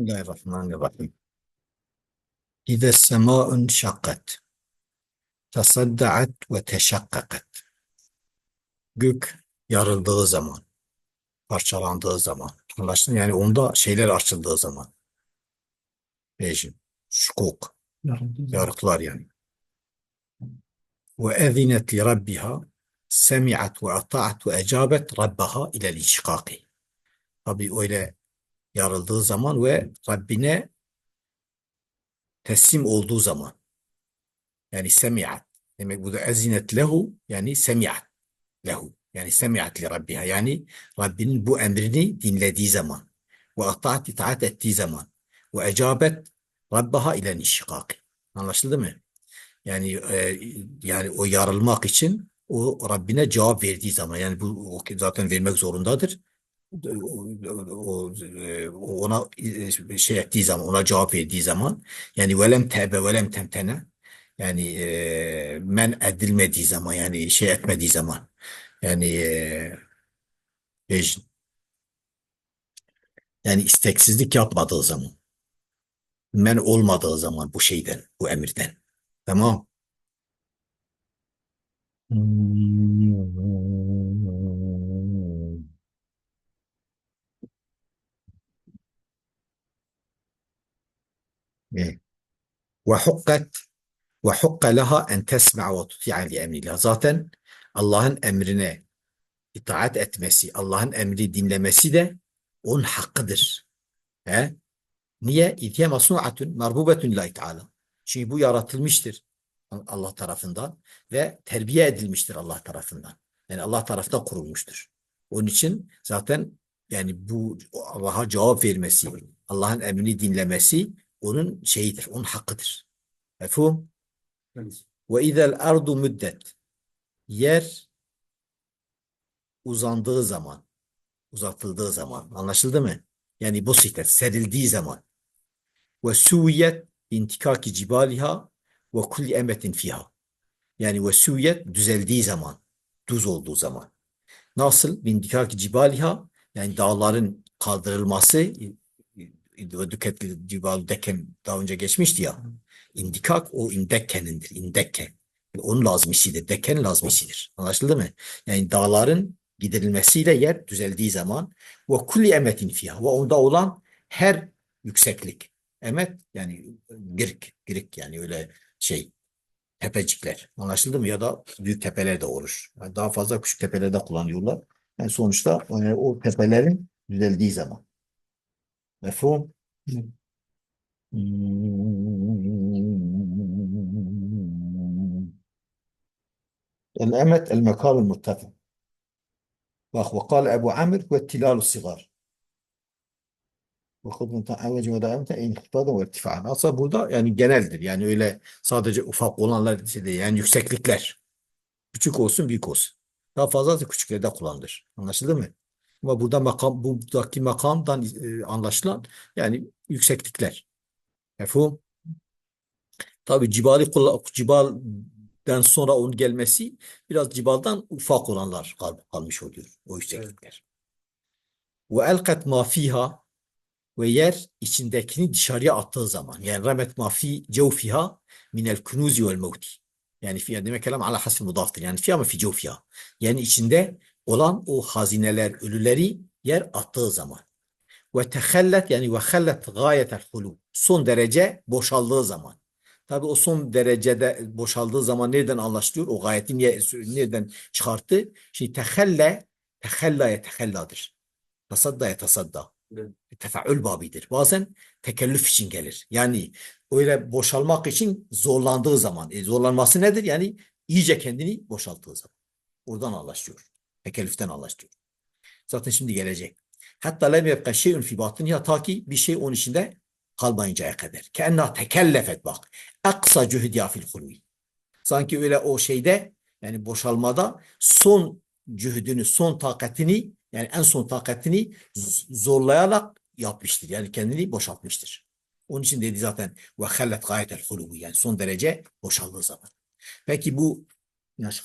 Bismillahirrahmanirrahim. İze semâun şakkat. Tasaddaat ve teşakkakat. Gök yarıldığı zaman, parçalandığı zaman. Anlaştın? Yani onda şeyler açıldığı zaman. Rejim, şukuk, yarıklar yani. Ve ezinet li rabbiha semi'at ve ata'at ve ecabet rabbaha ilel inşikaki. Tabi öyle yarıldığı zaman ve Rabbine teslim olduğu zaman. Yani semi'at. Demek bu da ezinet lehu yani semi'at lehu. Yani semi'at li rabbiha. Yani Rabbinin bu emrini dinlediği zaman. Ve ata'at itaat ettiği zaman. Ve ecabet rabbaha ile nişikaki. Anlaşıldı mı? Yani e, yani o yarılmak için o Rabbine cevap verdiği zaman yani bu zaten vermek zorundadır. O, ona e, şey ettiği zaman ona cevap verdiği zaman yani velem tebe velem temtene yani e, men edilmediği zaman yani şey etmediği zaman yani e, yani isteksizlik yapmadığı zaman men olmadığı zaman bu şeyden bu emirden tamam Evet. Ve hukka leha en tesma'a ve tuti'a li. Zaten Allah'ın emrine itaat etmesi, Allah'ın emri dinlemesi de onun hakkıdır. He? Niye? İtiye masnu'atun marbubetun lillahi teala. Çünkü bu yaratılmıştır Allah tarafından ve terbiye edilmiştir Allah tarafından. Yani Allah tarafından kurulmuştur. Onun için zaten yani bu Allah'a cevap vermesi, Allah'ın emrini dinlemesi onun şeyidir, onun hakkıdır. Mefhum? Ve izel ardu müddet. Yer uzandığı zaman, uzatıldığı zaman. Anlaşıldı mı? Yani bu sihtet, serildiği zaman. Ve suviyet intikaki cibaliha ve kulli emetin fiha. Yani ve suviyet düzeldiği zaman, düz olduğu zaman. Nasıl? Bindikaki cibaliha yani dağların kaldırılması düketli cibal deken daha önce geçmişti ya. İndikak o indekkenindir. İndekke. Yani onun lazmisidir. Dekken lazmisidir. Anlaşıldı mı? Yani dağların giderilmesiyle yer düzeldiği zaman ve kulli emetin fiha ve onda olan her yükseklik. Emet yani girik, girik yani öyle şey tepecikler. Anlaşıldı mı? Ya da büyük tepeler de olur. Yani daha fazla küçük tepelerde kullanıyorlar. Yani sonuçta e, o tepelerin düzeldiği zaman. Mefhum? الأمت المكان المرتفع bak وقال أبو عمرو والتلال الصغار وخذ تعوج ودائمة en ihtifadan ve irtifaan. Aslında burada yani geneldir. Yani öyle sadece ufak olanlar için değil. Yani yükseklikler. Küçük olsun büyük olsun. Daha fazla da küçüklerde kullanılır. Anlaşıldı mı? Ama burada makam, buradaki makamdan e, anlaşılan yani yükseklikler. Mefhum? Tabi cibali cibalden sonra onun gelmesi biraz cibaldan ufak olanlar kal- kalmış oluyor. O yükseklikler. Ve elkat ma fiha ve yer içindekini dışarıya attığı zaman yani remet ma fi cevfiha minel kunuzi vel mevti. Yani fiha demek kelam ala hasbi mudaftır. Yani fiha mı fi cevfiha. Yani içinde olan o hazineler, ölüleri yer attığı zaman. Ve tehallet yani ve hallet gayetel hulu. Son derece boşaldığı zaman. Tabi o son derecede boşaldığı zaman nereden anlaşılıyor? O gayeti niye, nereden çıkarttı? Şimdi tehelle, tehellaya tehelladır. Tasaddaya tasadda. Tefeül babidir. Bazen tekellüf için gelir. Yani öyle boşalmak için zorlandığı zaman. E, zorlanması nedir? Yani iyice kendini boşalttığı zaman. Oradan anlaşılıyor. Tekellüften anlaşılıyor. Zaten şimdi gelecek. Hatta lem yebqa şey'un fi batiniha ta ki bir şey onun içinde kalmayıncaya kadar. Keenna tekellefet bak. Aksa cühdiya fil hulvi. Sanki öyle o şeyde yani boşalmada son cühdünü, son takatini yani en son takatini zorlayarak yapmıştır. Yani kendini boşaltmıştır. Onun için dedi zaten ve hallet gayetel hulubu yani son derece boşaldığı zaman. Peki bu yaş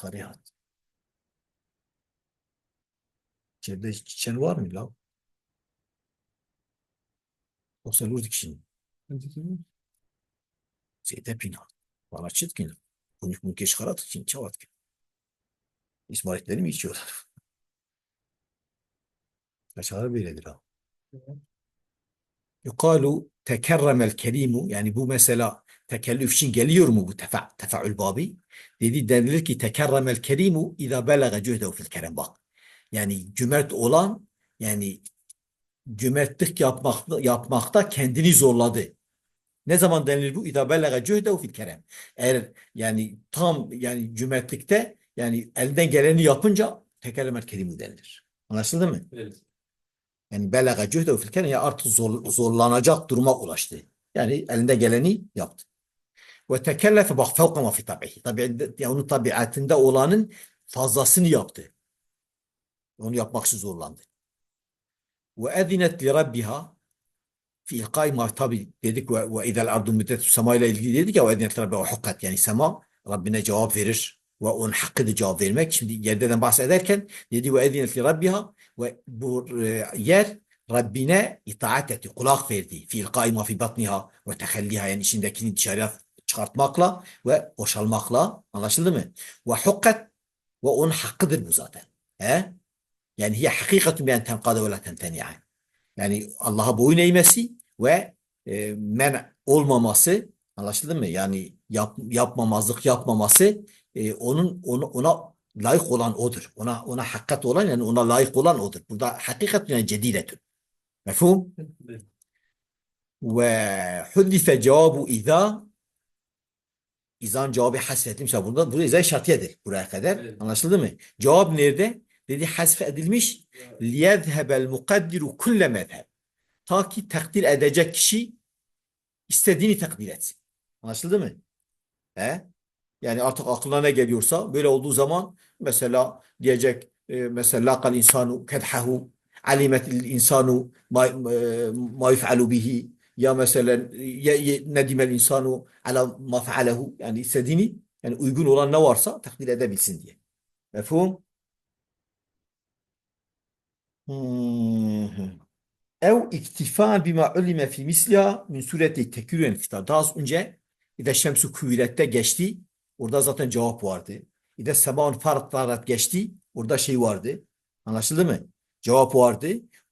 İçeride çiçeğin var mı la? Yoksa Lurdik şimdi. Zeyde pina. Bana çıtkın. Kunik mülke çıkarat için çavat ki. İsmailitleri mi içiyorlar? Aşağıda böyledir ha. Yukalu tekerremel kerimu yani bu mesela tekellüf için geliyor mu bu tefa, tefaül babi? Dedi denilir ki tekerremel kerimu idâ belaga cühdehu fil kerem bak. Yani cömert olan yani cömertlik yapmak, yapmakta kendini zorladı. Ne zaman denilir bu? İdâ belaga cühdehu fil kerem. Eğer yani tam yani cömertlikte yani elden geleni yapınca tekerremel kerimu denilir. Anlaşıldı mı? Evet. Yani belaga cühdehu fil kerem ya artık zor, zorlanacak duruma ulaştı. Yani elinde geleni yaptı. Ve tekellefe bak fevka ma fi tabihi. Tabi, yani onun tabiatında olanın fazlasını yaptı. Onu yapmak için zorlandı. Ve ezinet li rabbiha fi ilkai ma tabi dedik ve, ve idel ardu müddet sema ilgili dedik ya ve ezinet li rabbiha hukkat yani sema Rabbine cevap verir ve onun hakkıdır cevap vermek. Şimdi yerden bahsederken dedi ve ezinet li rabbiha ve bu e, yer Rabbine itaat etti, kulak verdi. Fi ilkai ma fi batniha ve tehelliha yani içindekini dışarıya çıkartmakla ve boşalmakla anlaşıldı mı? Ve hukkat ve onun hakkıdır bu zaten. He? Yani hiye hakikatun bi en tenkade ve la tenteni'a. Yani Allah'a boyun eğmesi ve e, men olmaması anlaşıldı mı? Yani yap, yapmamazlık yapmaması e, onun onu, ona layık olan odur. Ona ona hakikat olan yani ona layık olan odur. Burada hakikat yani cedidetun. Mefhum? Ve huddife cevabu izâ İzan cevabı hasfedilmiş. Ya Burada, burada izah şartiyedir buraya kadar. Evet. Anlaşıldı mı? Cevap nerede? Dedi hasfe edilmiş. liyezhebel mukaddiru kulle mezheb. Ta ki takdir edecek kişi istediğini takdir etsin. Anlaşıldı mı? He? Yani artık aklına ne geliyorsa böyle olduğu zaman mesela diyecek e, mesela laqal insanu kedhahu alimet insanu ma, e, yef'alu bihi ya mesela nedimel insanu ala ma fealehu yani istediğini yani uygun olan ne varsa takdir edebilsin diye. Mefhum? Ev iktifan bima ulime fi misliha min sureti tekürü enfitar. Daha az önce İde şemsu küvirette geçti. Orada zaten cevap vardı. İde semaun farklarat geçti. Orada şey vardı. Anlaşıldı mı? Cevap vardı.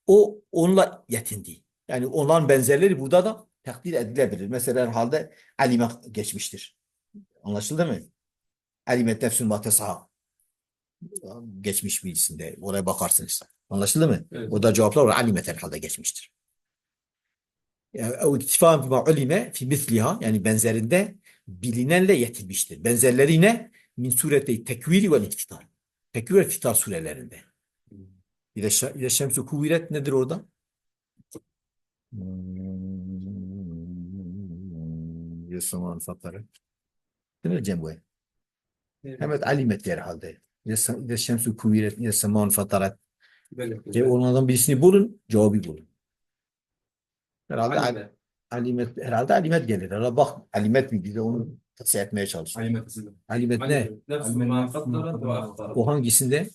O onunla yetindi. Yani onların benzerleri burada da takdir edilebilir. Mesela herhalde alime geçmiştir. Anlaşıldı mı? Alimet nefsün matesaha. Geçmiş birisinde. Oraya bakarsınız. Anlaşıldı mı? Evet. O da cevaplar var. Alimet herhalde geçmiştir. O iktifan bima ulime fi misliha yani benzerinde bilinenle yetilmiştir. Benzerleri ne? Min sureti tekviri ve infitar. Tekvir ve infitar surelerinde. Bir de, şa- bir de şemsu kuviret nedir orada? Hmm, Yasaman fatları. Değil mi Cemboy? Evet. Hemen alimet herhalde. De şemsu kuviret, yasaman fatarat. Böyle. E, onlardan birisini bulun, cevabı bulun. Herhalde al- Alime. alimet, herhalde alimet gelir. Herhalde bak alimet mi bize onu tasfiye etmeye çalıştık. Alime kısmı. Alimet ne? O hangisinde?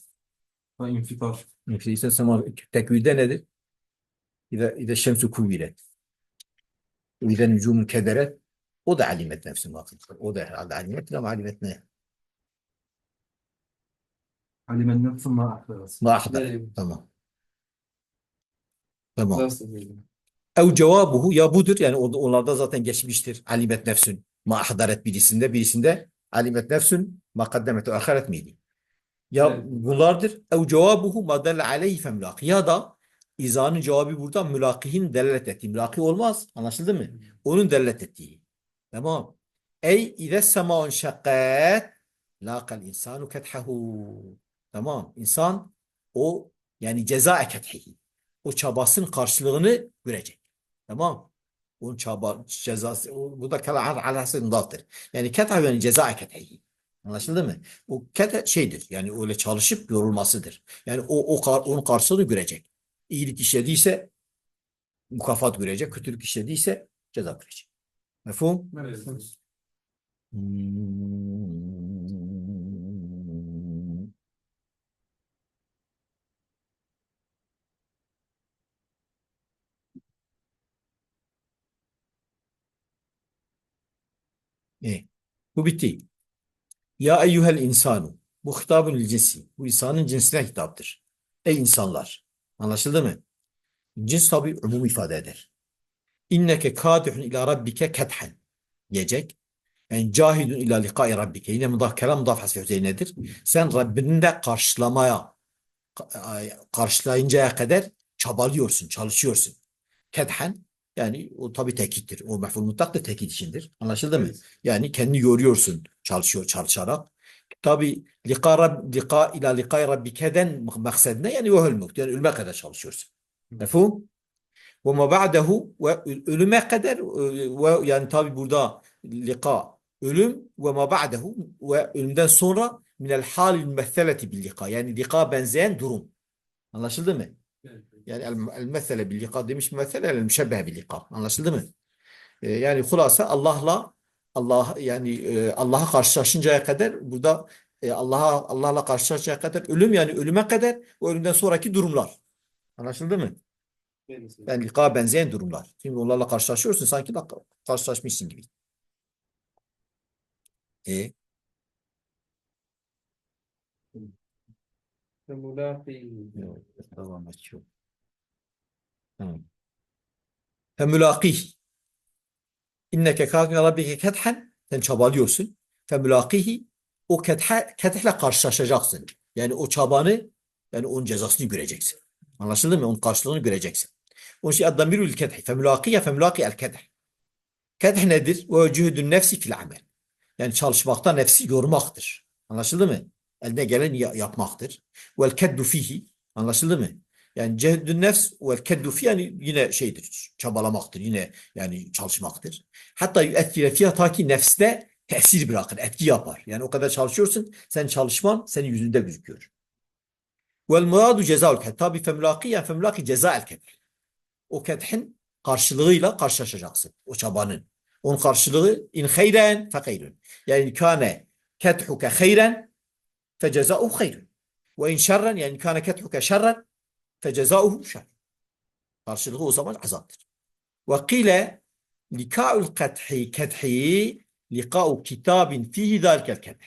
İnfitar. Nefsi sama tekvide nedir? İde, ide şemsu kuviret. İde nücumun kederet. O da alimet nefsi bakın. O da herhalde alimet ama alimet ne? Alimen nefsu ma ahtarat. Ma ahdar. Evet. Tamam. Tamam. Nasıl böyle? Ev cevabuhu ya budur yani on- onlarda zaten geçmiştir. Alimet nefsün ma ahdaret birisinde birisinde alimet nefsün ma kaddemet ve ahiret miydi? Ya Evet. bunlardır. Ev cevabuhu ma delle aleyhi fe mülaki. Ya da izanın cevabı burada mülakihin delalet ettiği. Mülaki olmaz. Anlaşıldı mı? Onun delalet ettiği. Tamam. Ey ize semaun şakkat laqal insanu kethahu. Tamam. İnsan o yani ceza kethihi. O çabasının karşılığını görecek. Tamam. Onun çaba cezası o, bu da kala alası mudaftır. Yani ketha yani ceza kethihi. Anlaşıldı mı? O kete şeydir. Yani öyle çalışıp yorulmasıdır. Yani o, o kar- onun karşılığını görecek. İyilik işlediyse mukafat görecek. Kötülük işlediyse ceza görecek. Mefhum? Hmm. İyi. Bu bitti. Ya eyyuhel insanu. Bu hitabun lil cinsi. Bu insanın cinsine hitaptır. Ey insanlar. Anlaşıldı mı? Cins tabi umum ifade eder. İnneke kadihun ila rabbike kethen. Diyecek. Yani cahidun ila likai rabbike. Yine mudah, kelam mudaf hasfi üzerinedir. Sen Rabbini de karşılamaya karşılayıncaya kadar çabalıyorsun, çalışıyorsun. Kethen yani o tabi tekittir. O mef'ul mutlak da tekit içindir. Anlaşıldı mı? Evet. Yani kendi yoruyorsun çalışıyor çalışarak. Tabi lika, rab, lika ila likai rabbikeden maksed ne? Yani mevt. Yani ölüme kadar çalışıyorsun. Mefhum? Ve ma ba'dehu ve ölüme kadar ve yani tabi burada lika ölüm ve ma ba'dehu ve ölümden sonra minel halil messeleti bil lika. Yani lika benzeyen durum. Anlaşıldı mı? Yani el, el mesele bil lika demiş mesele el müşebbeh bil lika. Anlaşıldı mı? E, yani hulasa Allah'la Allah yani e, Allah'a karşılaşıncaya kadar burada e, Allah'a Allah'la karşılaşıncaya kadar ölüm yani ölüme kadar ve ölümden sonraki durumlar. Anlaşıldı mı? Yani lika benzeyen durumlar. Şimdi onlarla karşılaşıyorsun sanki bak karşılaşmışsın gibi. E, yok, devam Tamam. Femülakih. İnneke kâfin rabbike kethen. Sen çabalıyorsun. Femülakihi. O kethe, kethehle karşılaşacaksın. Yani o çabanı yani onun cezasını göreceksin. Anlaşıldı mı? Onun karşılığını göreceksin. Onun için addamirul kethi. Femülakiye femülaki el kedh. Kedh nedir? Ve cühdün nefsi fil amel. Yani çalışmakta nefsi yormaktır. Anlaşıldı mı? Eline gelen ya- yapmaktır. Vel keddu fihi. Anlaşıldı mı? Yani cehdün nefs vel keddu yani yine şeydir. Çabalamaktır. Yine yani çalışmaktır. Hatta yüettire fiyha ta ki nefste tesir bırakır. Etki yapar. Yani o kadar çalışıyorsun. Sen çalışman senin yüzünde gözüküyor. Vel muradu cezaul kedh. Tabi femlaki yani femlaki cezael kedh. O kedhin karşılığıyla karşılaşacaksın. O çabanın. Onun karşılığı in hayren fe hayrun. Yani kâne kedhuke hayren fe cezauhu hayrun. Ve in şerren yani kâne kedhuke şerren fe cezauhu şer. Karşılığı o zaman azaptır. Ve kile likâ'ul kedhi kedhi likâ'u kitabin fihi zâlikel kedh.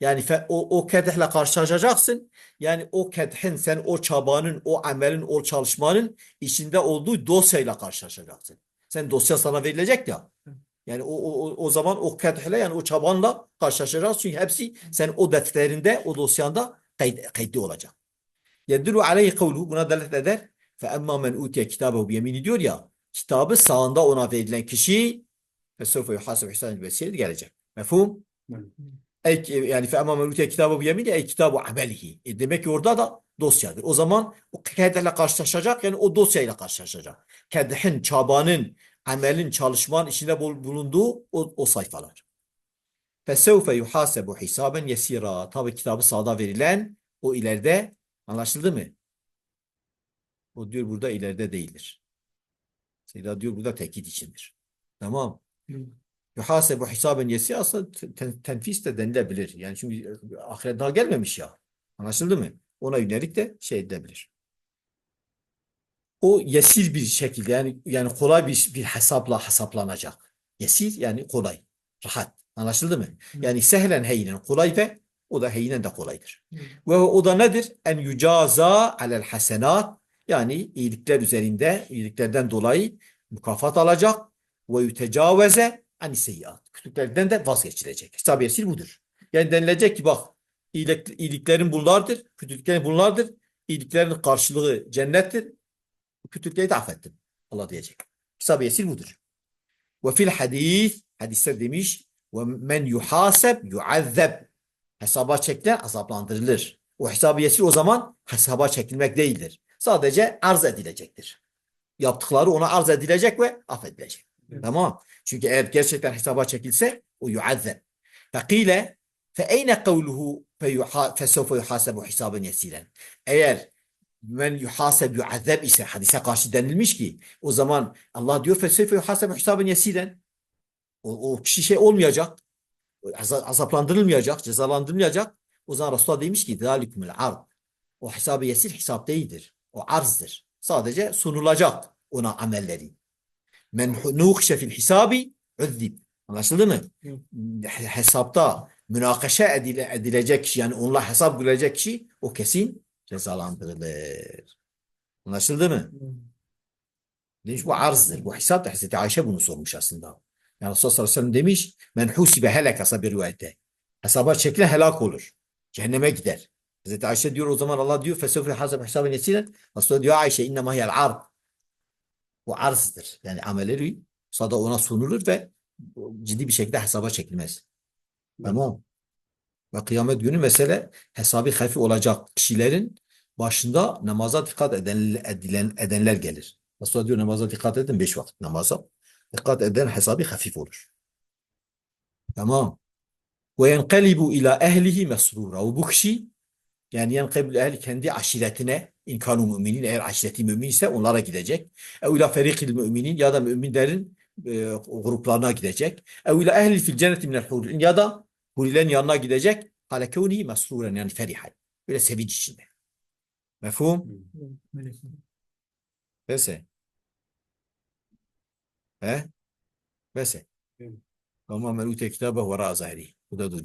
Yani fe- o, o kedhle karşılaşacaksın. Yani o kedhin sen o çabanın, o amelin, o çalışmanın içinde olduğu dosyayla karşılaşacaksın. Sen dosya sana verilecek ya. Yani o, o, o- zaman o kedhle yani o çabanla karşılaşacaksın. Çünkü hepsi sen o defterinde, o dosyanda kayıt, kayıtlı olacak. Yedülü aleyhi kavlu buna delalet eder. Fe emma men utiye kitabehu biyemini diyor ya. Kitabı sağında ona verilen kişi fesevfe yuhaseb ihsan vesile gelecek. Mefhum? Yani fe emma men utiye kitabehu biyemini ey kitabu amelihi. E demek ki orada da dosyadır. O zaman o kedhle karşılaşacak yani o dosyayla karşılaşacak. Kedhin, çabanın, amelin, çalışmanın içinde bul- bulunduğu o, o sayfalar. Fesevfe yuhasebu hisaben yesira. Tabi kitabı sağda verilen o ileride anlaşıldı mı? O diyor burada ileride değildir. Seyda diyor burada tekit içindir. Tamam. Yuhasebu hisaben yesira aslında ten, tenfis de denilebilir. Yani çünkü ahiret daha gelmemiş ya. Anlaşıldı mı? Ona yönelik de şey edilebilir. O yesir bir şekilde yani yani kolay bir bir hesapla hesaplanacak. Yesir yani kolay, rahat. Anlaşıldı mı? Yani sehlen heynen kolay ve o da heynen de kolaydır. Ve o da nedir? En yucaza alel hasenat yani iyilikler üzerinde iyiliklerden dolayı mükafat alacak ve yütecaveze ani seyyiat. Kötülüklerden de vazgeçilecek. Yesir budur. Yani denilecek ki bak iyilik, iyiliklerin bunlardır, kötülüklerin bunlardır. İyiliklerin karşılığı cennettir. Kötülükleri de affettim. Allah diyecek. Yesir budur. Ve fil hadis hadiste demiş ve men yuhaseb yuazzeb hesaba çekilen azaplandırılır. O hesabı yesir o zaman hesaba çekilmek değildir. Sadece arz edilecektir. Yaptıkları ona arz edilecek ve affedilecek. Evet. Tamam. Çünkü eğer gerçekten hesaba çekilse o yuazzeb. Fekile fe eyne kavluhu fe sevfe yuhasebu hisaben yesilen. Eğer men yuhaseb yuazzeb ise hadise karşı denilmiş ki o zaman Allah diyor fe sevfe yuhasebu hisaben yesilen. O, o kişi şey olmayacak aza- Azaplandırılmayacak, cezalandırılmayacak. O zaman Resulullah demiş ki ذَٰلِكُمُ الْعَرْض O hesabı yesir hesap değildir. O arzdır. Sadece sunulacak ona amelleri. Men nuhşe fil hisabi uzzib. Anlaşıldı mı? Hesapta münakaşa edile, edilecek kişi yani onunla hesap görülecek kişi o kesin cezalandırılır. Anlaşıldı mı? Demiş bu arzdır. Bu hesap da Hazreti Ayşe bunu sormuş aslında. Yani Resulullah sallallahu aleyhi ve sellem demiş men husibe helekasa bir rivayette. Hesaba çekilen helak olur. Cehenneme gider. Hazreti Ayşe diyor o zaman Allah diyor fesevfe hasab hesabın yesiren. Resulullah diyor Ayşe innema hiyel ard. Bu arzdır. Yani amelleri sada ona sunulur ve ciddi bir şekilde hesaba çekilmez. Tamam. Ve kıyamet günü mesele hesabı hafif olacak kişilerin başında namaza dikkat eden, edilen, edenler gelir. Resulullah diyor namaza dikkat edin beş vakit namaza. Dikkat eden hesabı hafif olur. Tamam. Ve yenkelibu ila ehlihi mesrura. Bu kişi yani yenkelibu ehli kendi aşiretine in kanu müminin eğer aşireti mümin ise onlara gidecek. Ev ila ferikil müminin ya da müminlerin e, gruplarına gidecek. Ev ila ehli fil cenneti minel hurin ya da hurilerin yanına gidecek. Halekevni mesruren yani ferihan. Böyle sevinç içinde. Mefhum? Pese. ها؟ بس. هم عملوا كتابه وراء ظهري وده دول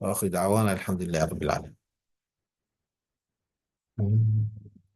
واخر دعوانا الحمد لله رب العالمين.